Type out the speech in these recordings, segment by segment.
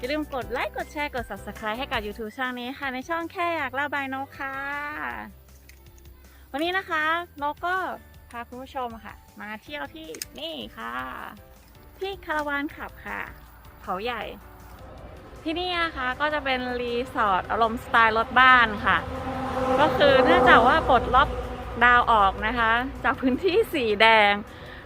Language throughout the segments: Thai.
อย่าลืมกดไลค์กดแชร์กด subscribe ให้กับ YouTube ช่องนี้ค่ะ ในช่องแค่อยากเล่าบายนกค่ะ วันนี้นะคะนกก็พาคุณผู้ชมค่ะ มาเที่ยวที่นี่ค่ะ ที่คาราวานขับค่ะ เขาใหญ่ ที่นี่นะคะก็จะเป็นรีสอร์ทอารมณ์สไตล์รถบ้านค่ะ ก็คือเนื่องจากว่าปลดล็อกดาวออกนะคะ จากพื้นที่สีแดง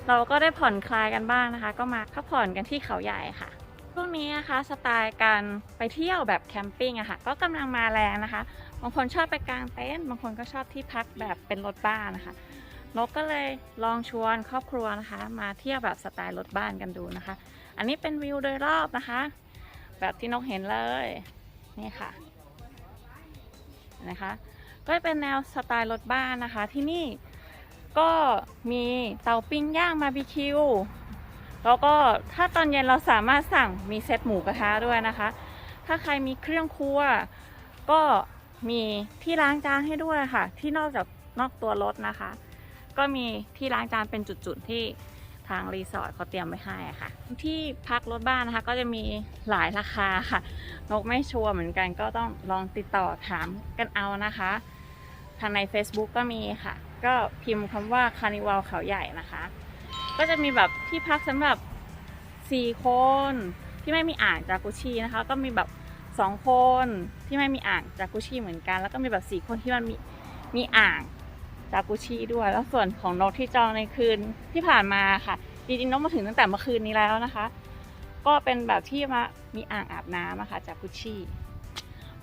เราก็ได้ผ่อนคลายกันบ้างนะคะ ก็มาพักผ่อนกันที่เขาใหญ่ค่ะ ช่วงนี้นะคะสไตล์การไปเที่ยวแบบแคมปิ้งอะค่ะก็กำลังมาแรงนะคะ บางคนชอบไปกางเต็นท์บางคนก็ชอบที่พักแบบเป็นรถบ้านนะคะนกก็เลยลองชวนครอบครัวนะคะ มาเที่ยวแบบสไตล์รถบ้านกันดูนะคะ อันนี้เป็นวิวโดยรอบนะคะ แบบที่นกเห็นเลยนี่ค่ะนะคะ ก็เป็นแนวสไตล์รถบ้านนะคะ ที่นี่ก็มีเตาปิ้งย่างบาร์บีคิว แล้วก็ถ้าตอนเย็นเราสามารถสั่งมีเซตหมูกระทะด้วยนะคะ ถ้าใครมีเครื่องครัว ก็มีที่ล้างจานให้ด้วยค่ะ ที่นอกจากนอกตัวรถนะคะ ก็มีที่ล้างจานเป็นจุดๆที่ทางรีสอร์ทเขาเตรียมไว้ให้ค่ะ ที่พักรถบ้านนะคะ ก็จะมีหลายราคาค่ะนกไม่ชัวร์เหมือนกันก็ต้องลองติดต่อถามกันเอานะคะ ทางใน Facebook ก็มีค่ะ ก็พิมพ์คำว่าคานิวัลเขาใหญ่นะคะ ก็จะมีแบบที่พักสำหรับ 4 คนที่ไม่มีอ่างจากุชีนะคะ ก็มีแบบ2คนที่ไม่มีอ่างจากุชีเหมือนกัน แล้วก็มีแบบ4คนที่มันมีมีอ่างจากุชีด้วย แล้วส่วนของนกที่จองในคืนที่ผ่านมาค่ะจริงๆนกมาถึงตั้งแต่เมื่อคืนนี้แล้วนะคะ ก็เป็นแบบที่มามีอ่างอาบน้ำนะคะจากกุชชี่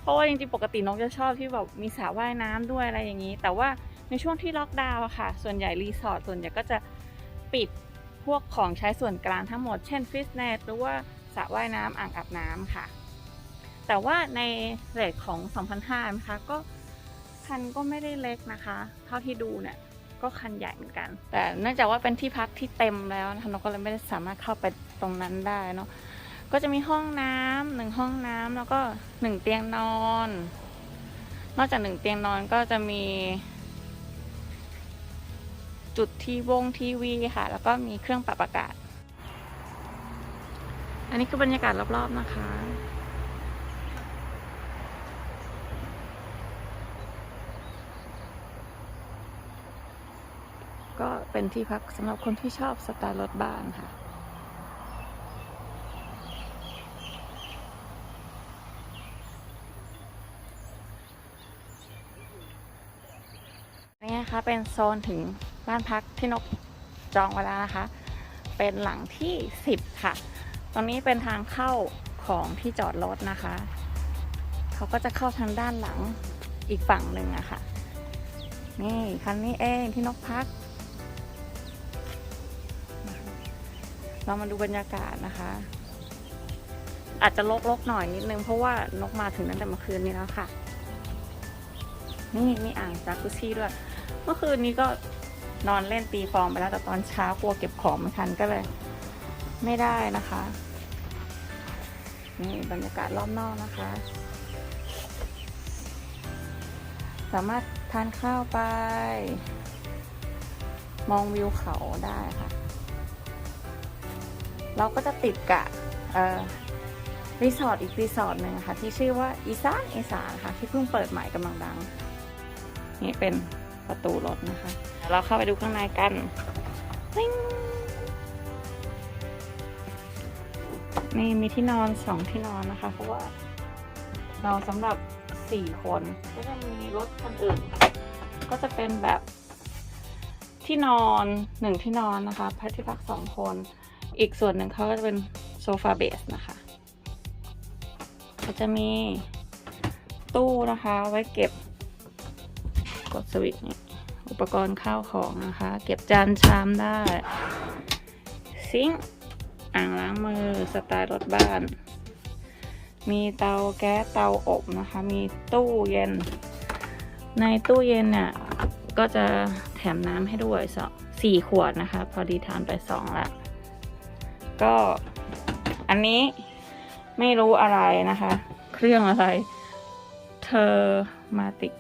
เพราะว่าจริงๆปกตินกจะชอบที่แบบมีสระว่ายน้ำด้วยอะไรอย่างนี้ แต่ว่าในช่วงที่ล็อกดาวน์อะค่ะ ส่วนใหญ่รีสอร์ทส่วนใหญ่ก็จะ ปิดพวกของใช้ส่วนกลางทั้งหมด เช่นฟิตเนสหรือว่าสระว่ายน้ำอ่างอาบน้ำค่ะ แต่ว่าในเรทของ2,500นะคะก็คันก็ไม่ได้เล็กนะคะ เท่าที่ดูเนี่ยก็คันใหญ่เหมือนกัน แต่เนื่องจากว่าเป็นที่พักที่เต็มแล้วนะคะนกก็เลยไม่ได้สามารถเข้าไปตรงนั้นได้เนาะก็จะมีห้องน้ำหนึ่งห้องน้ำแล้วก็หนึ่งเตียงนอน นอกจากหนึ่งเตียงนอนก็จะมี จุดทีวงทีวีค่ะ แล้วก็มีเครื่องปรับอากาศ อันนี้คือบรรยากาศรอบๆนะคะก็เป็นที่พักสำหรับคนที่ชอบสไตล์รถบ้านค่ะ นี่นะคะเป็นโซนถึง บ้านพักที่นกจองไว้แล้วนะคะ เป็นหลังที่ 10 ค่ะ ตรงนี้เป็นทางเข้าของที่จอดรถนะคะ เขาก็จะเข้าทางด้านหลังอีกฝั่งหนึ่งอะค่ะ นี่คันนี้เองที่นกพัก เรามาดูบรรยากาศนะคะ อาจจะลกๆหน่อยนิดนึงเพราะว่านกมาถึงตั้งแต่เมื่อคืนนี้แล้วค่ะ นี่มีอ่างจากุชี่ด้วย เมื่อคืนนี้ก็ นอนเล่นตีฟองไปแล้วแต่ตอนเช้ากลัวเก็บของไม่ทันก็เลย ไม่ได้นะคะ นี่บรรยากาศรอบนอกนะคะ สามารถทานข้าวไป มองวิวเขาได้ค่ะ เราก็จะติดกับรีสอร์ทอีกรีสอร์ทหนึ่งค่ะ ที่ชื่อว่าอีสานอีสานค่ะ ที่เพิ่งเปิดใหม่กำลังดัง นี่เป็นประตูรถนะคะ เราเข้าไปดูข้างในกันนี่มีที่นอนสองที่นอนนะคะ เพราะว่าเราสำหรับสี่คนก็จะมีรถคันอื่น ก็จะเป็นแบบที่นอนหนึ่งที่นอนนะคะพักที่พักสองคน อีกส่วนหนึ่งเขาก็จะเป็นโซฟาเบสนะคะก็จะมีตู้นะคะไว้เก็บกดสวิตช์นี่ อุปกรณ์ข้าวของนะคะ เก็บจานชามได้ ซิงค์อ่างล้างมือสไตล์รถบ้าน มีเตาแก๊สเตาอบนะคะ มีตู้เย็น ในตู้เย็นเนี่ยก็จะแถมน้ำให้ด้วยสสี่ขวดนะคะ พอดีทานไปสองละก็อันนี้ไม่รู้อะไรนะคะ เครื่องอะไรเธอมาติก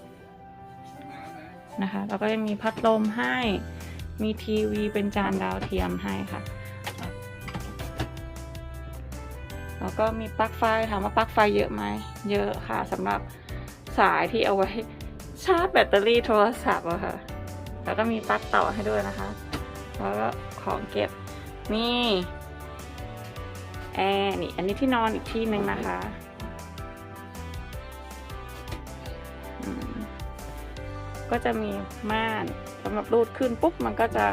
นะคะ แล้วก็จะมีพัดลมให้ มีทีวีเป็นจานดาวเทียมให้ค่ะ แล้วก็มีปลั๊กไฟถามว่าปลั๊กไฟเยอะไหม เยอะค่ะสำหรับสายที่เอาไว้ชาร์จแบตเตอรี่โทรศัพท์อะค่ะ แล้วก็มีปลั๊กต่อให้ด้วยนะคะ แล้วก็ของเก็บนี่แอร์นี่ อันนี้ที่นอนอีกที่หนึ่งนะคะ ก็จะมีม่านสำหรับรูดขึ้นปุ๊บมันก็จะ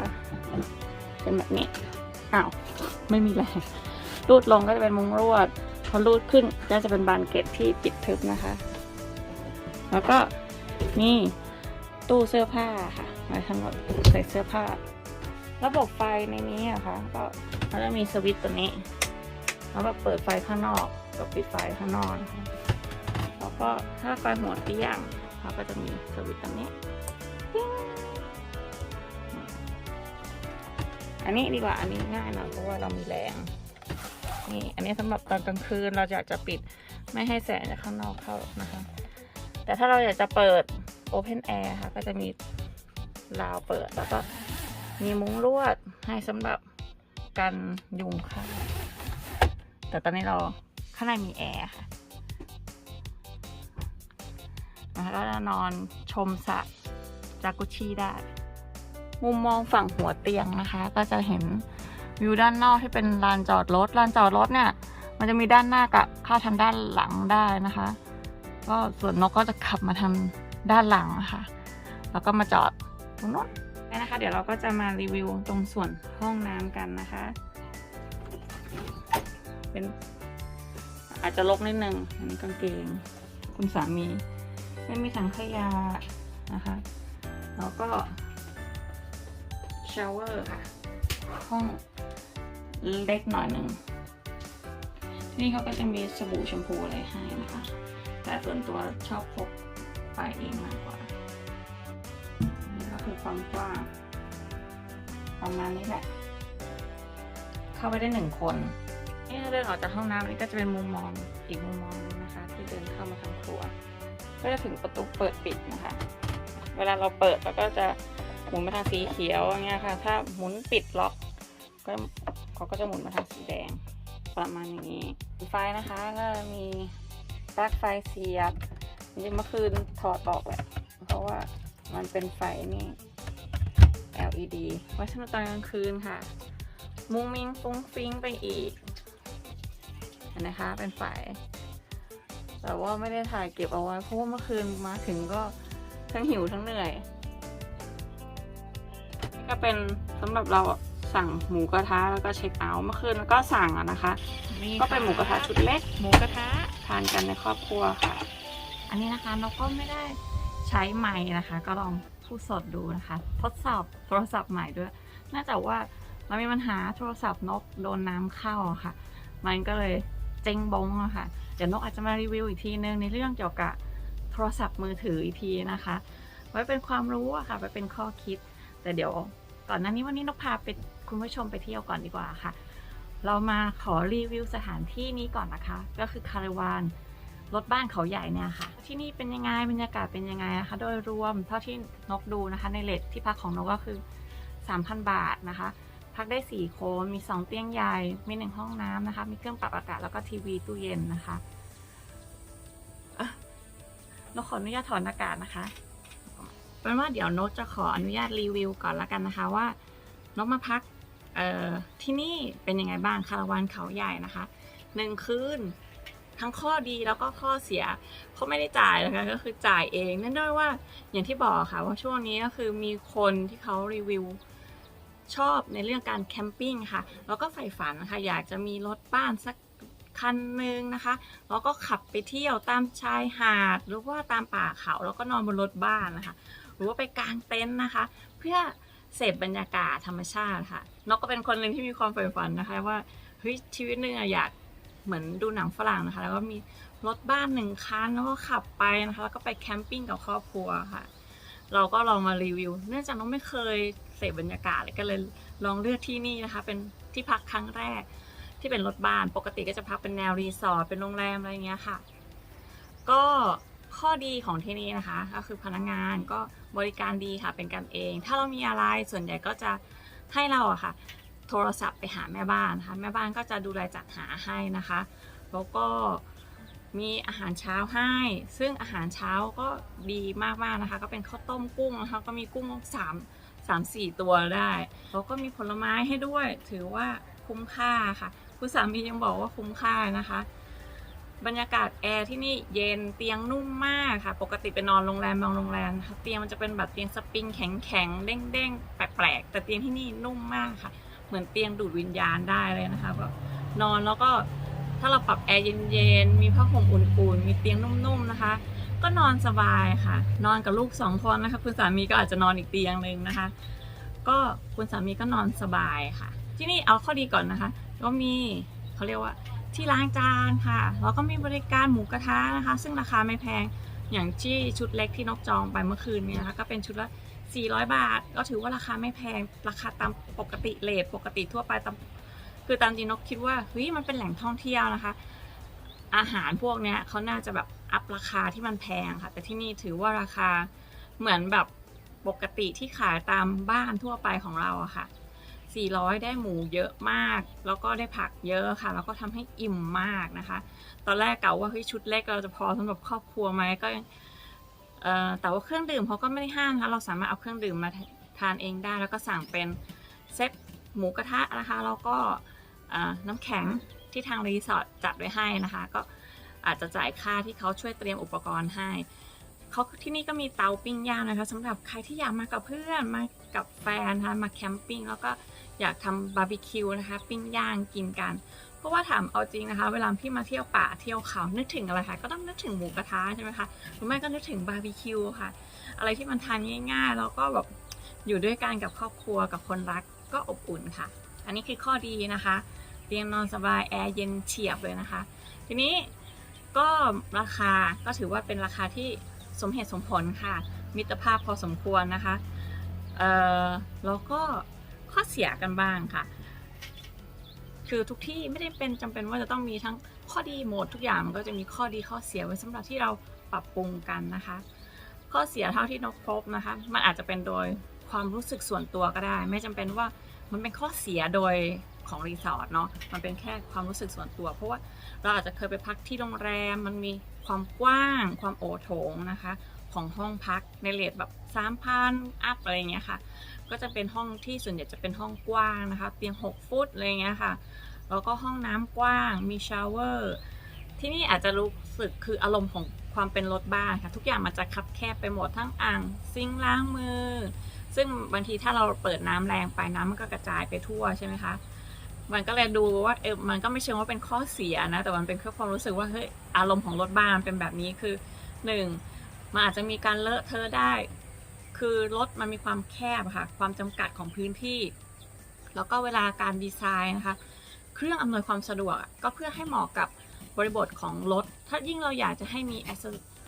เป็นแบบนี้อ้าวไม่มีแรงรูดลงก็จะเป็นมุงลวด พอรูดขึ้นก็จะเป็นบานเกล็ดที่ปิดทึบนะคะ แล้วก็นี่ตู้เสื้อผ้าค่ะไว้สำหรับใส่เสื้อผ้า ระบบไฟในนี้อะค่ะก็มันจะมีสวิตช์ตัวนี้แล้วก็เปิดไฟข้างนอกกับปิดไฟข้างนอกนแล้วก็ถ้าไฟหัวเตี้ยง เขาก็จะมีสวิตช์ตรงนี้ อันนี้ดีกว่าอันนี้ง่ายหน่อยเพราะว่าเรามีแรงนี่อันนี้สำหรับตอนกลางคืนเราอยากจะปิดไม่ให้แสงจากข้างนอกเข้านะคะ แต่ถ้าเราอยากจะเปิด Open Air ค่ะ ก็จะมีราวเปิดแล้วก็มีมุ้งลวดให้สำหรับกันยุงเข้าแต่ตอนนี้เราข้างในมีแอร์ค่ะ นะคะก็จะนอนชมสระจากุชิได้ มุมมองฝั่งหัวเตียงนะคะ ก็จะเห็นวิวด้านนอกที่เป็นลานจอดรถลานจอดรถเนี่ย มันจะมีด้านหน้ากับเข้าทางด้านหลังได้นะคะ ก็ส่วนนกก็จะขับมาทางด้านหลังนะคะแล้วก็มาจอดตรงโน้นนะคะ เดี๋ยวเราก็จะมารีวิวตรงส่วนห้องน้ำกันนะคะ เป็นอาจจะลกนิดนึงอันนี้กางเกง คุณสามี ไม่มีถังขยะนะคะ แล้วก็ชาวเวอร์ค่ะ ห้องเล็กหน่อยหนึ่งที่นี่เขาก็จะมีสบู่แชมพูอะไรให้นะคะ แต่ส่วนตัวชอบพกไปเองมากกว่า นี่ก็คือความกว้างประมาณนี้แหละ เข้าไปได้หนึ่งคนนี่ถ้าเดินออกจากห้องน้ำนี่ก็จะเป็นมุมมองอีกมุมมองหนึงนะคะ ที่เดินเข้ามาทางครัว ก็จะถึงประตูเปิดปิดนะคะ เวลาเราเปิดเราก็จะหมุนมาทางสีเขียวอย่างเงี้ยค่ะ ถ้าหมุนปิดล็อกก็เขาก็จะหมุนมาทางสีแดง ประมาณนี้ ไฟนะคะก็มีปลั๊กไฟเสียบจริงเมื่อคืนถอดออกแหละเพราะว่ามันเป็นไฟนี่ LED ไว้สำหรับตอนกลางคืนค่ะ มุ้งมิ้งฟุ้งฟิ้งไปอีกเห็นนะคะ เป็นไฟ แต่ว่าไม่ได้ถ่ายเก็บเอาไว้เพราะว่าเมื่อคืนมาถึงก็ทั้งหิวทั้งเหนื่อยนี่ก็เป็นสำหรับเราอะสั่งหมูกระทะแล้วก็เช็คเอาท์เมื่อคืนก็สั่งอะนะคะ ก็เป็นหมูกระทะชุดเล็ก หมูกระทะทานกันในครอบครัวค่ะ อันนี้นะคะนกก็ไม่ได้ใช้ไม้นะคะ ก็ลองพูดสดดูนะคะ ทดสอบโทรศัพท์ใหม่ด้วยน่าจะว่ามันมีปัญหาโทรศัพท์นกโดนน้ำเข้าอะค่ะ มันก็เลย เจ๊งบงอะค่ะ เดี๋ยวนกอาจจะมารีวิวอีกทีนึงในเรื่องเกี่ยวกับโทรศัพท์มือถืออีกทีนะคะ ไว้เป็นความรู้อะค่ะ ไว้เป็นข้อคิด แต่เดี๋ยวก่อนหน้านี้วันนี้นกพาไปคุณผู้ชมไปเที่ยวก่อนดีกว่าค่ะ เรามาขอรีวิวสถานที่นี้ก่อนนะคะ ก็คือคาราวานรถบ้านเขาใหญ่เนี่ยค่ะ ที่นี่เป็นยังไงบรรยากาศเป็นยังไงนะคะ โดยรวมเท่าที่นกดูนะคะ ในเลทที่พักของนกก็คือ 3,000 บาทนะคะ พักได้ 4 คน มี 2 เตียงใหญ่ มี 1 ห้องน้ำนะคะ มีเครื่องปรับอากาศ แล้วก็ทีวีตู้เย็นนะคะอะนกขออนุญาตถอดหน้ากากนะคะเป็นว่าเดี๋ยวโนกจะขออนุญาตรีวิวก่อนละกันนะคะว่านกมาพักที่นี่เป็นยังไงบ้างคาราวานเขาใหญ่นะคะหนึ่งคืนทั้งข้อดีแล้วก็ข้อเสียเขาไม่ได้จ่ายนะคะก็คือจ่ายเองนื่องด้วยว่าอย่างที่บอกค่ะว่าช่วงนี้ก็คือมีคนที่เขารีวิว ชอบในเรื่องการแคมปิ้งค่ะ แล้วก็ใฝ่ฝันนะคะอยากจะมีรถบ้านสักคันหนึ่งนะคะ แล้วก็ขับไปเที่ยวตามชายหาด หรือว่าตามป่าเขาแล้วก็นอนบนรถบ้านนะคะ หรือว่าไปกางเต็นท์นะคะ เพื่อเสพบรรยากาศธรรมชาติค่ะนกก็เป็นคนหนึ่งที่มีความใฝ่ฝันนะคะว่าเฮ้ยชีวิตหนึ่งอะอยากเหมือนดูหนังฝรั่งนะคะ แล้วก็มีรถบ้านหนึ่งคันแล้วก็ขับไปนะคะ แล้วก็ไปแคมปิ้งกับครอบครัวค่ะ เราก็ลองมารีวิว เนื่องจากน้องไม่เคย เสพบรรยากาศเลยก็เลยลองเลือกที่นี่นะคะ เป็นที่พักครั้งแรก ที่เป็นรถบ้านปกติก็จะพักเป็นแนวรีสอร์ทเป็นโรงแรมอะไรอย่างเงี้ยค่ะ ก็ข้อดีของที่นี่นะคะ ก็คือพนักงานก็บริการดีค่ะเป็นกันเอง ถ้าเรามีอะไรส่วนใหญ่ก็จะให้เราอะค่ะ โทรศัพท์ไปหาแม่บ้านนะคะแม่บ้านก็จะดูแลจัดหาให้นะคะ แล้วก็มีอาหารเช้าให้ ซึ่งอาหารเช้าก็ดีมากๆนะคะ ก็เป็นข้าวต้มกุ้งนะคะก็มีกุ้งสาม สามสี่ตัวได้แล้วก็มีผลไม้ให้ด้วย ถือว่าคุ้มค่าค่ะคุณสามียังบอกว่าคุ้มค่านะคะ บรรยากาศแอร์ที่นี่เย็นเตียงนุ่มมากค่ะ ปกติไปนอนโรงแรมบางโรงแรมเตียงมันจะเป็นแบบเตียงสปริงแข็งแข็งๆเด้งๆแปลกๆ แต่เตียงที่นี่นุ่มมากค่ะ เหมือนเตียงดูดวิญญาณได้เลยนะคะก็นอนแล้วก็ ถ้าเราปรับแอร์เย็นๆ มีผ้าห่มอุ่นๆ มีเตียงนุ่มๆ นะคะ ก็นอนสบายค่ะ นอนกับลูกสองคนนะคะ คุณสามีก็อาจจะนอนอีกเตียงหนึ่งนะคะ ก็คุณสามีก็นอนสบายค่ะ ที่นี่เอาข้อดีก่อนนะคะ ก็มีเขาเรียกว่าที่ล้างจานค่ะแล้วก็มีบริการหมูกระทะนะคะ ซึ่งราคาไม่แพงอย่างที่ชุดเล็กที่นกจองไปเมื่อคืนนี้นะคะก็เป็นชุดละ400 บาท ก็ถือว่าราคาไม่แพงราคาตามปกติเลทปกติทั่วไปตาม คือตามจริงนกคิดว่าเฮ้ยมันเป็นแหล่งท่องเที่ยวนะคะ อาหารพวกเนี้ยเขาน่าจะแบบอัพราคาที่มันแพงค่ะ แต่ที่นี่ถือว่าราคาเหมือนแบบปกติที่ขายตามบ้านทั่วไปของเราอะค่ะ 400 ได้หมูเยอะมาก แล้วก็ได้ผักเยอะค่ะ แล้วก็ทำให้อิ่มมากนะคะ ตอนแรกก่าว่าเฮ้ยชุดเล็กเราจะพอสำหรับครอบครัวไหมก็เออแต่ว่าเครื่องดื่มเขาก็ไม่ได้ห้ามนะเราสามารถเอาเครื่องดื่มมาทานเองได้ แล้วก็สั่งเป็นเซตหมูกระทะนะคะ แล้วก็ น้ำแข็งที่ทางรีสอร์ทจัดไว้ให้นะคะ ก็อาจจะจ่ายค่าที่เขาช่วยเตรียมอุปกรณ์ให้เขาที่นี่ก็มีเตาปิ้งย่างนะคะสำหรับใครที่อยากมากับเพื่อนมากับแฟนนะคะมาแคมปิ้งแล้วก็อยากทำบาร์บีคิวนะคะ ปิ้งย่างกินกันเพราะว่าถามเอาจริงนะคะ เวลาพี่มาเที่ยวป่าเที่ยวเขานึกถึงอะไรคะก็ต้องนึกถึงหมูกระทะใช่ไหมคะหรือไม่ก็นึกถึงบาร์บีคิวค่ะ อะไรที่มันทานง่ายๆ แล้วก็แบบอยู่ด้วยกันกับครอบครัวกับคนรักก็อบอุ่นค่ะ อันนี้คือข้อดีนะคะเตียงนอนสบายแอร์เย็นเฉียบเลยนะคะ ทีนี้ก็ราคาก็ถือว่าเป็นราคาที่สมเหตุสมผลค่ะ มิตรภาพพอสมควรนะคะเอ่อแล้วก็ข้อเสียกันบ้างค่ะ คือทุกที่ไม่ได้เป็นจำเป็นว่าจะต้องมีทั้งข้อดีหมดทุกอย่างมันก็จะมีข้อดีข้อเสียไว้สำหรับที่เราปรับปรุงกันนะคะ ข้อเสียเท่าที่นกพบนะคะ มันอาจจะเป็นโดยความรู้สึกส่วนตัวก็ได้ ไม่จำเป็นว่า มันเป็นข้อเสียโดยของรีสอร์ทเนาะมันเป็นแค่ความรู้สึกส่วนตัว เพราะว่าเราอาจจะเคยไปพักที่โรงแรม มันมีความกว้าง ความโอโถงนะคะ ของห้องพักในเลทแบบสามพันอัพอะไรเงี้ยค่ะ ก็จะเป็นห้องที่ส่วนใหญ่จะเป็นห้องกว้างนะคะเตียง 6 ฟุตอะไรเงี้ยค่ะแล้วก็ห้องน้ำกว้างมีชาวเวอร์ที่นี่อาจจะรู้สึกคืออารมณ์ของความเป็นรถบ้านค่ะ ทุกอย่างมันจะคับแคบไปหมดทั้งอ่างซิงล้างมือ ซึ่งบางทีถ้าเราเปิดน้ำแรงไปน้ำมันก็กระจายไปทั่วใช่ไหมคะมันก็เลยดูว่าเออมันก็ไม่เชิงว่าเป็นข้อเสียนะแต่มันเป็นแค่ความรู้สึกว่าเฮ้ยอารมณ์ของรถบ้านเป็นแบบนี้คือหนึ่งมันอาจจะมีการเลอะเทอะได้ คือรถมันมีความแคบค่ะความจำกัดของพื้นที่ แล้วก็เวลาการดีไซน์นะคะ เครื่องอำนวยความสะดวกก็เพื่อให้เหมาะกับบริบทของรถ ถ้ายิ่งเราอยากจะให้มี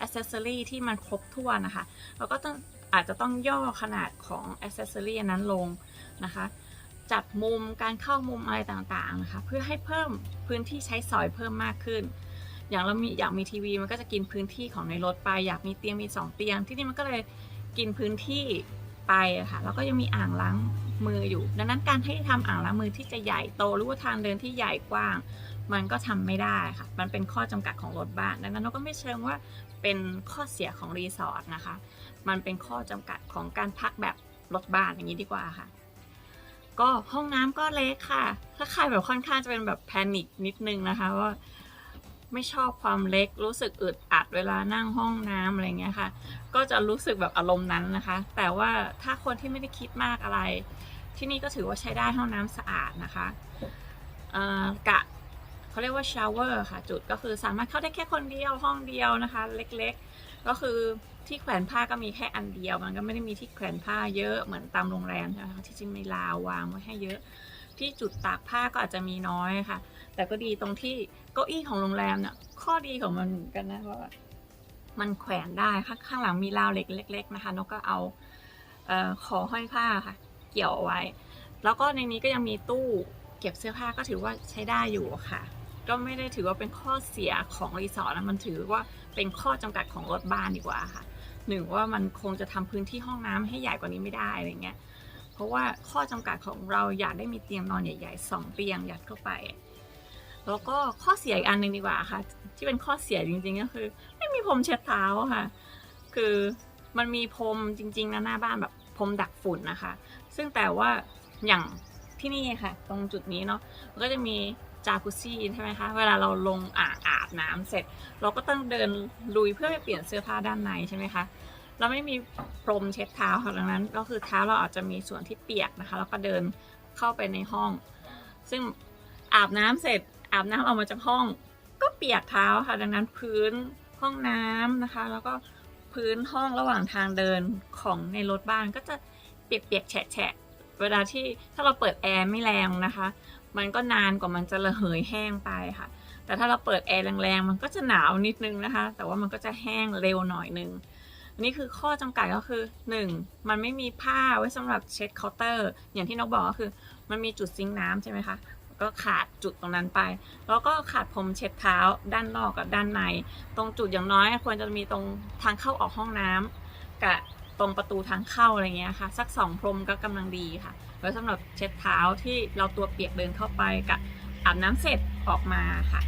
accessory ที่มันครบถ้วนนะคะ เราก็ต้อง อาจจะต้องย่อขนาดของ accessory อันนั้นลงนะคะ จัดมุมการเข้ามุมอะไรต่างๆนะคะ เพื่อให้เพิ่มพื้นที่ใช้สอยเพิ่มมากขึ้น อย่างเรามีอยากมีทีวีมันก็จะกินพื้นที่ของในรถไป อยากมีเตียงมีสองเตียง ที่นี่มันก็เลยกินพื้นที่ไปะค่ะแล้วก็ยังมีอ่างล้างมืออยู่ ดังนั้นการที่ทำอ่างล้างมือที่จะใหญ่โตหรือว่าทางเดินที่ใหญ่กว้าง มันก็ทำไม่ได้ค่ะ มันเป็นข้อจำกัดของรถบ้าน ดังนั้นเราก็ไม่เชิงว่าเป็นข้อเสียของรีสอร์ทนะคะ มันเป็นข้อจำกัดของการพักแบบรถบ้านอย่างนี้ดีกว่าค่ะ ก็ห้องน้ำก็เล็กค่ะ ถ้าใครแบบค่อนข้างจะเป็นแบบแพนิคนิดนึงนะคะว่าไม่ชอบความเล็กรู้สึกอึดอัดเวลานั่งห้องน้ำอะไรเงี้ยค่ะ ก็จะรู้สึกแบบอารมณ์นั้นนะคะ แต่ว่าถ้าคนที่ไม่ได้คิดมากอะไร ที่นี่ก็ถือว่าใช้ได้ห้องน้ำสะอาดนะคะเอ่อกะเขาเรียกว่าชาวเวอร์ค่ะ จุดก็คือสามารถเข้าได้แค่คนเดียวห้องเดียวนะคะ เล็กๆ ก็คือที่แขวนผ้าก็มีแค่อันเดียว มันก็ไม่ได้มีที่แขวนผ้าเยอะเหมือนตามโรงแรมใช่ไหมคะที่จะมีราววางไว้ให้เยอะ ที่จุดตากผ้าก็อาจจะมีน้อยค่ะ แต่ก็ดีตรงที่เก้าอี้ของโรงแรมเนี่ยข้อดีของมันกันนะเพราะว่ามันแขวนได้ข้างข้างหลังมีราวเหล็กเล็ก ๆ นะคะนกก็เอาขอห้อยผ้าค่ะ เกี่ยวเอาไว้ แล้วก็ในนี้ก็ยังมีตู้เก็บเสื้อผ้าก็ถือว่าใช้ได้อยู่ค่ะ ก็ไม่ได้ถือว่าเป็นข้อเสียของรีสอร์ทนะมันถือว่าเป็นข้อจำกัดของรถบ้านดีกว่าค่ะหนึ่งว่ามันคงจะทำพื้นที่ห้องน้ำให้ใหญ่กว่านี้ไม่ได้อะไรเงี้ยเพราะว่าข้อจำกัดของเราอยากได้มีเตียงนอนใหญ่ๆสองเตียงยัดเข้าไป แล้วก็ข้อเสียอีกอันหนึ่งดีกว่าค่ะ ที่เป็นข้อเสียจริงๆก็คือ ไม่มีพรมเช็ดเท้าค่ะ คือมันมีพรมจริงๆนะหน้าบ้านแบบพรมดักฝุ่นนะคะ ซึ่งแต่ว่าอย่างที่นี่ค่ะ ตรงจุดนี้เนาะมันก็จะมี จากุซี่ใช่ไหมคะ เวลาเราลงอ่างอาบน้ำเสร็จ เราก็ต้องเดินลุยเพื่อไปเปลี่ยนเสื้อผ้าด้านในใช่ไหมคะเราไม่มีพรมเช็ดเท้าค่ะดังนั้น ก็คือเท้าเราอาจจะมีส่วนที่เปียกนะคะ แล้วก็เดินเข้าไปในห้อง ซึ่งอาบน้ำเสร็จ อาบน้ำออกมาจากห้อง ก็เปียกเท้าค่ะ ดังนั้นพื้นห้องน้ำนะคะ แล้วก็พื้นห้องระหว่างทางเดินของในรถบ้านก็จะเปียกๆแฉะๆเวลาที่ถ้าเราเปิดแอร์ไม่แรงนะคะ มันก็นานกว่ามันจะระเหยแห้งไปค่ะ แต่ถ้าเราเปิดแอร์แรงๆ มันก็จะหนาวนิดนึงนะคะ แต่ว่ามันก็จะแห้งเร็วหน่อยนึงนนี้คือข้อจำกัดก็คือ 1. มันไม่มีผ้าไว้สำหรับเช็ดเคาน์เตอร์ อย่างที่นกบอกก็คือ มันมีจุดซิงน้ำใช่ไหมคะ ก็ขาดจุดตรงนั้นไป แล้วก็ขาดพรมเช็ดเท้าด้านนอกกับด้านใน ตรงจุดอย่างน้อยควรจะมีตรงทางเข้าออกห้องน้ำกับตรงประตูทางเข้าอะไรเงี้ยค่ะ สักสองพรมก็กำลังดีค่ะ ไว้สำหรับเช็ดเท้าที่เราตัวเปียกเดินเข้าไปกับอาบน้ำเสร็จออกมาค่ะ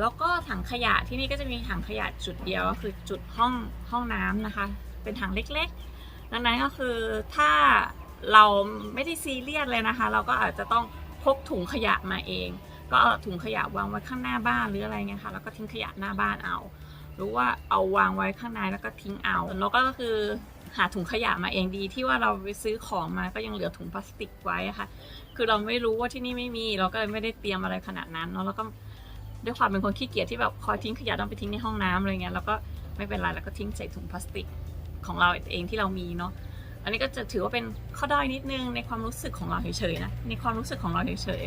แล้วก็ถังขยะที่นี่ก็จะมีถังขยะจุดเดียวก็คือจุดห้องห้องน้ำนะคะ เป็นถังเล็กๆ ดังนั้นก็คือถ้าเราไม่ได้ซีเรียสเลยนะคะ เราก็อาจจะต้องพกถุงขยะมาเอง ก็เอาถุงขยะวางไว้ข้างหน้าบ้านหรืออะไรเงี้ยค่ะแล้วก็ทิ้งขยะหน้าบ้านเอา หรือว่าเอาวางไว้ข้างในแล้วก็ทิ้งเอาแล้วก็คือ หาถุงขยะมาเองดีที่ว่าเราไปซื้อของมาก็ยังเหลือถุงพลาสติกไว้ค่ะ คือเราไม่รู้ว่าที่นี่ไม่มี เราก็เลยไม่ได้เตรียมอะไรขนาดนั้นเนาะแล้วก็ด้วยความเป็นคนขี้เกียจที่แบบคอยทิ้งขยะต้องไปทิ้งในห้องน้ำอะไรเงี้ยแล้วก็ไม่เป็นไรแล้วก็ทิ้งใส่ถุงพลาสติกของเราเองที่เรามีเนาะอันนี้ก็จะถือว่าเป็นข้อด้อยนิดนึงในความรู้สึกของเราเฉยๆนะในความรู้สึกของเราเฉย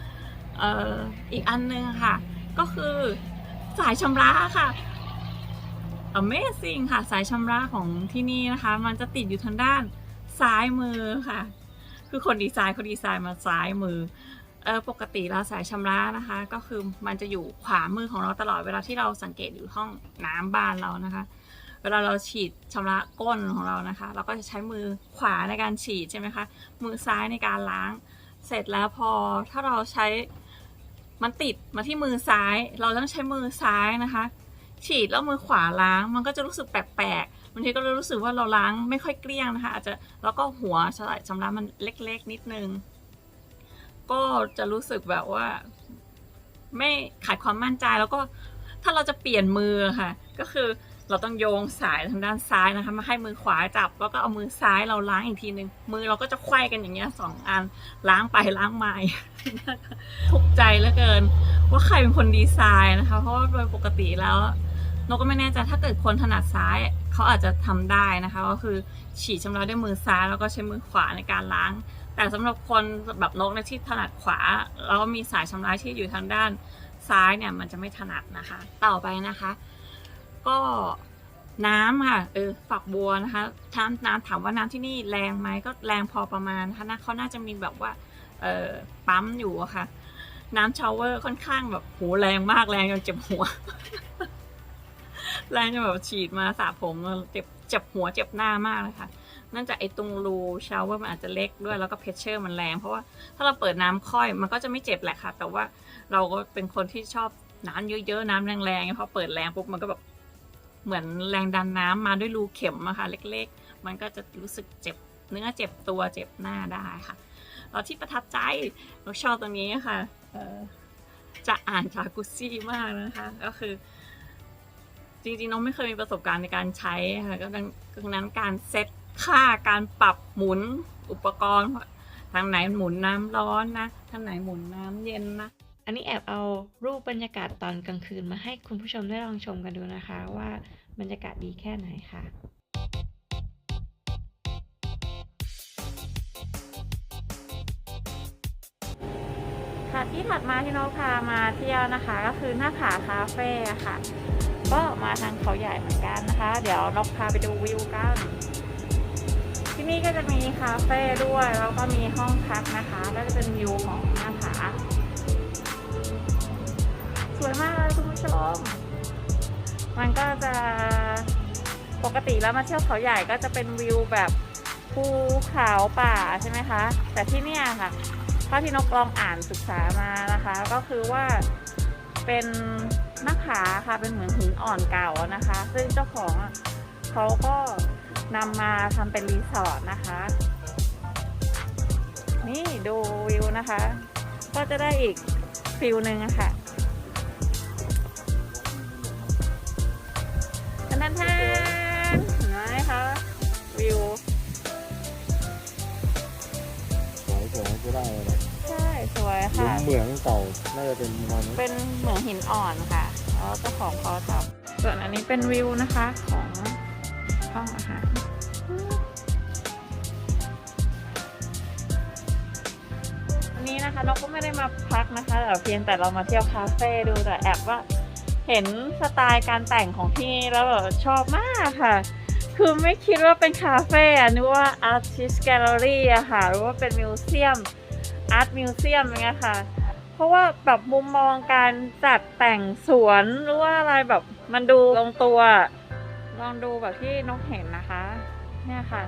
ๆอออีกอันนึงค่ะ ก็คือสายชำระค่ะ Amazing ค่ะ สายชำระของที่นี่นะคะ มันจะติดอยู่ทางด้านซ้ายมือค่ะ คือคนดีไซน์เขาดีไซน์มาซ้ายมือเออปกติเราสายชำระนะคะ ก็คือมันจะอยู่ขวามือของเราตลอดเวลาที่เราสังเกตอยู่ห้องน้ำบ้านเรานะคะ เวลาเราฉีดชำระก้นของเรานะคะ เราก็จะใช้มือขวาในการฉีดใช่ไหมคะมือซ้ายในการล้าง เสร็จแล้วพอถ้าเราใช้มันติดมาที่มือซ้าย เราต้องใช้มือซ้ายนะคะ ฉีดแล้วมือขวาล้าง มันก็จะรู้สึกแปลกๆบางทีก็รู้สึกว่าเราล้างไม่ค่อยเกลี้ยงนะคะ อาจจะแล้วก็หัวสลายชำระมันเล็กๆ นิดนึง ก็จะรู้สึกแบบว่า ไม่ขาดความมั่นใจแล้วก็ถ้าเราจะเปลี่ยนมือค่ะ ก็คือเราต้องโยงสายทางด้านซ้ายนะคะ มาให้มือขวาจับ แล้วก็เอามือซ้ายเราล้างอีกทีหนึ่งมือเราก็จะไขว้กันอย่างเงี้ยสองอันล้างไปล้างมาทุกใจเหลือเกิน ว่าใครเป็นคนดีไซน์นะคะ เพราะว่าโดยปกติแล้ว นกก็ไม่แน่ใจถ้าเกิดคนถนัดซ้ายเขาอาจจะทำได้นะคะ ก็คือฉีดชำระด้วยมือซ้ายแล้วก็ใช้มือขวาในการล้าง แต่สำหรับคนแบบนกในที่ถนัดขวา แล้วก็มีสายชำระที่อยู่ทางด้านซ้ายเนี่ยมันจะไม่ถนัดนะคะ ต่อไปนะคะ ก็น้ำค่ะเออฝักบัวนะคะน้ำน้ำถามว่าน้ำที่นี่แรงไหมก็แรงพอประมาณนะคะน่าเขาน่าจะมีแบบว่าเออปั๊มอยู่อะค่ะ น้ำชาวเวอร์ค่อนข้างแบบโหแรงมากแรงจนเจ็บหัว แรงจนแบบฉีดมาสระผมแล้วเจ็บเจ็บหัวเจ็บหน้ามากเลยค่ะนื่องจากไอ้ตรงรูชาวเวอร์มันอาจจะเล็กด้วยแล้วก็เพชเชอร์มันแรง เพราะว่าถ้าเราเปิดน้ำค่อยมันก็จะไม่เจ็บแหละค่ะ แต่ว่าเราก็เป็นคนที่ชอบน้ำเยอะๆน้ำแรงๆพอเปิดแรงปุ๊บมันก็แบบเหมือนแรงดันน้ำมาด้วยรูเข็มอะค่ะ เล็ก ๆ มันก็จะรู้สึกเจ็บเนื้อเจ็บตัวเจ็บหน้าได้ค่ะแล้วที่ประทับใจเราชอบตรงนี้ค่ะจะอ่านจากกุซี่มากนะคะ ก็คือ จริงๆน้องไม่เคยมีประสบการณ์ในการใช้ค่ะก็ดังดังนั้นการเซตค่าการปรับหมุนอุปกรณ์ ทางไหนหมุนน้ำร้อนนะทางไหนหมุนน้ำเย็นนะอันนี้แอบเอารูปบรรยากาศตอนกลางคืนมาให้คุณผู้ชมได้ลองชมกันดูนะคะ ว่าบรรยากาศดีแค่ไหนค่ะค่ะที่ถัดมาที่น้องพามาเที่ยวนะคะ ก็คือหน้าผาคาเฟ่ค่ะ ก็มาทางเขาใหญ่เหมือนกันนะคะ เดี๋ยวนกพาไปดูวิวกัน ที่นี่ก็จะมีคาเฟ่ด้วยแล้วก็มีห้องพักนะคะ แล้วจะเป็นวิวของหน้าผาสวยมากเลยคุณผู้ชม มันก็จะปกติแล้วมาเที่ยวเขาใหญ่ก็จะเป็นวิวแบบภูเขาป่าใช่ไหมคะ แต่ที่นี่ค่ะเทถ้าที่นกลองอ่านศึกษามานะคะ ก็คือว่าเป็น หน้าผาค่ะเป็นเหมือนหินอ่อนเก่านะคะ ซึ่งเจ้าของเขาก็นำมาทำเป็นรีสอร์ทนะคะ นี่ดูวิวนะคะ ก็จะได้อีกฟิลหนึ่งะค่ะทันทันทันเห็นไหมคะวิวสวยสวยก็ได้ หลุค่ะ มเหมืองเก่า น่าจะเป็นประมาณนั้นเป็นเหมืองหินอ่อนค่ะแล้วเจ้าของเขาทำส่วนอันนี้เป็นวิวนะคะของห้องอาหารวันนี้นะคะเราก็ไม่ได้มาพักนะคะแต่เพียงแต่เรามาเที่ยวคาเฟ่ดูแต่แอบว่า เห็นสไตล์การแต่งของที่นี่แล้วแบบชอบมากค่ะ คือไม่คิดว่าเป็นคาเฟ่อะนึกว่า artist gallery อะค่ะหรือว่าเป็นมิวเซียม art museum อย่างเงี้ยค่ะ เพราะว่าแบบมุมมองการจัดแต่งสวนหรือว่าอะไรแบบมันดูลงตัว ลองดูแบบที่นกเห็นนะคะ เนี่ยค่ะ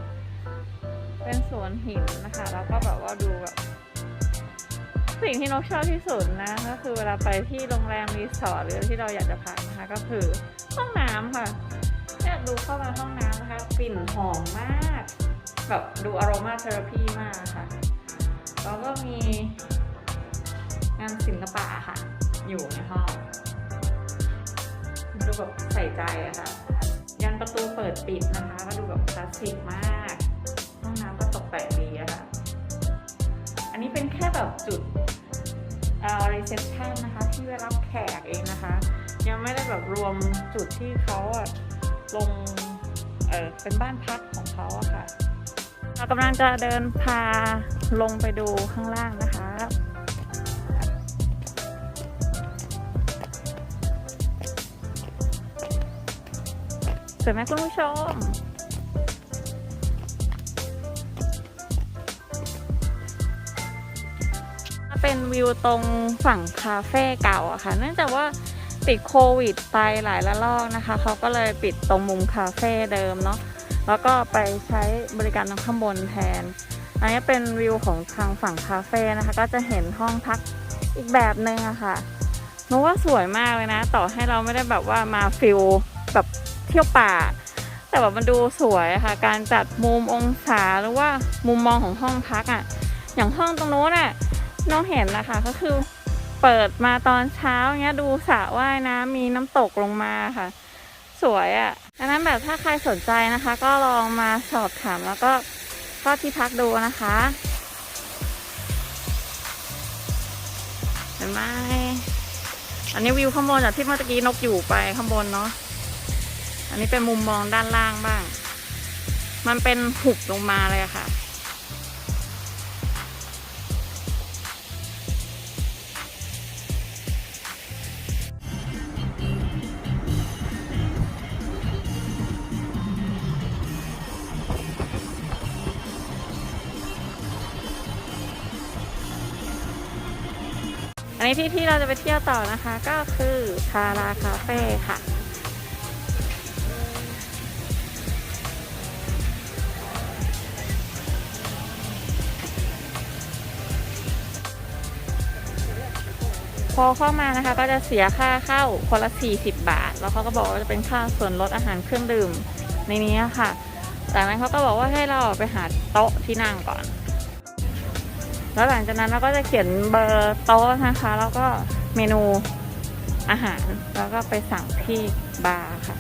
เป็นสวนหินนะคะ แล้วก็แบบว่าดูแบบสิ่งที่นกชอบที่สุดนะ ก็คือเวลาไปที่โรงแรมรีสอร์ทหรือที่เราอยากจะพักนะคะ ก็คือห้องน้ำค่ะเนี่ยดูเข้ามาห้องน้ำนะคะกลิ่นหอมมาก แบบดูอารมาเทอราพีมากค่ะ แล้วก็มีงานศิลปะค่ะ อยู่ในห้องดูแบบใส่ใจอะค่ะ ยันประตูเปิดปิดนะคะ ก็ดูแบบคลาสสิกมาก ห้องน้ำก็ตกแต่งดีอะค่ะ อันนี้เป็นแค่แบบจุดเอ่อรีเซพชันนะคะ ที่ไว้รับแขกเองนะคะ ยังไม่ได้แบบรวมจุดที่เขาอะลง เออเป็นบ้านพักของเขาอะค่ะ เรากำลังจะเดินพาลงไปดูข้างล่างนะคะสวยไหมคุณผู้ชม เป็นวิวตรงฝั่งคาเฟ่เก่าอะค่ะ เนื่องจากว่าติดโควิดไปหลายระลอกนะคะ เขาก็เลยปิดตรงมุมคาเฟ่เดิมเนาะ แล้วก็ไปใช้บริการตรงข้างบนแทน อันนี้เป็นวิวของทางฝั่งคาเฟ่นะคะ ก็จะเห็นห้องพักอีกแบบหนึ่งอะค่ะนึกว่าสวยมากเลยนะ ต่อให้เราไม่ได้แบบว่ามาฟิลแบบเที่ยวป่า แต่แบบมันดูสวยะค่ะ การจัดมุมองศาหรือว่ามุมมองของห้องพักอะอย่างห้องตรงโน้นอะน้องเห็นนะคะก็คือเปิดมาตอนเช้าเงี้ยดูสระว่ายน้ำมีน้ำตกลงมาค่ะ สวยอะ่ะ ดังนั้นแบบถ้าใครสนใจนะคะ ก็ลองมาสอบถามแล้วก็ก็ที่พักดูนะคะเห็นไหมอันนี้วิวข้างบนจากที่เมื่อกี้นกอยู่ไปข้างบนเนาะ อันนี้เป็นมุมมองด้านล่างบ้าง มันเป็นหุบลงมาเลยค่ะ นนี้ที่ที่เราจะไปเที่ยวต่อนะคะ ก็คือทาราคาเฟ่ค่ะพอเข้ามานะคะก็จะเสียค่าเข้าคนละ 40 บาท แล้วเขาก็บอกว่าจะเป็นค่าส่วนลดอาหารเครื่องดื่มในนี้ค่ะ จากนั้นเขาก็บอกว่าให้เราไปหาโต๊ะที่นั่งก่อน แล้วหลังจากนั้นเราก็จะเขียนเบอร์โต๊ะนะคะ แล้วก็เมนูอาหาร แล้วก็ไปสั่งที่บาร์ค่ะ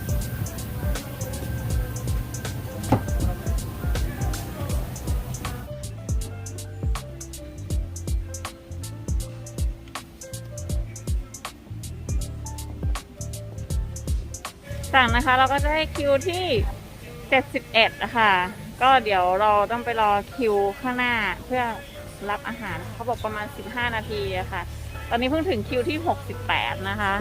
สั่งนะคะเราก็จะให้คิวที่ 71นะคะก็เดี๋ยวเราต้องไปรอคิวข้างหน้าเพื่อ รับอาหารเขาบอกประมาณ 15 นาทีอะค่ะ ตอนนี้เพิ่งถึงคิวที่ 68 นะคะ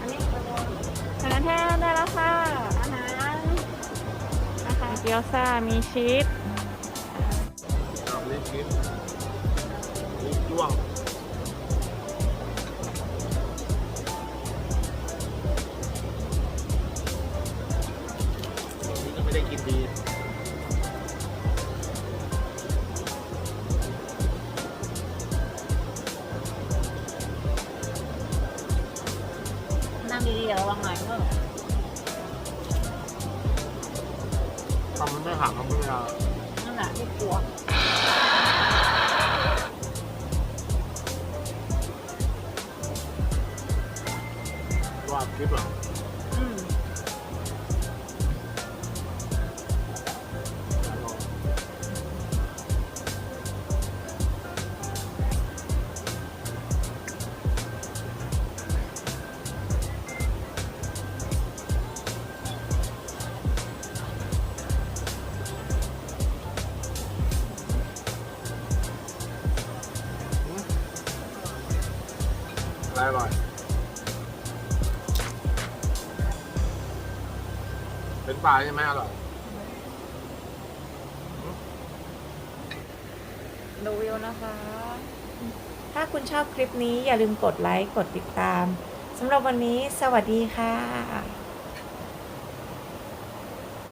อันนี้แท้ได้แล้วค่ะอาหารนะคะเกี๊ยวซ่ามีชีส ว่าค เป็นปลาใช่ไหมอร่อยดูวิวนะคะ ถ้าคุณชอบคลิปนี้อย่าลืมกดไลค์ กดติดตามสำหรับวันนี้สวัสดีค่ะ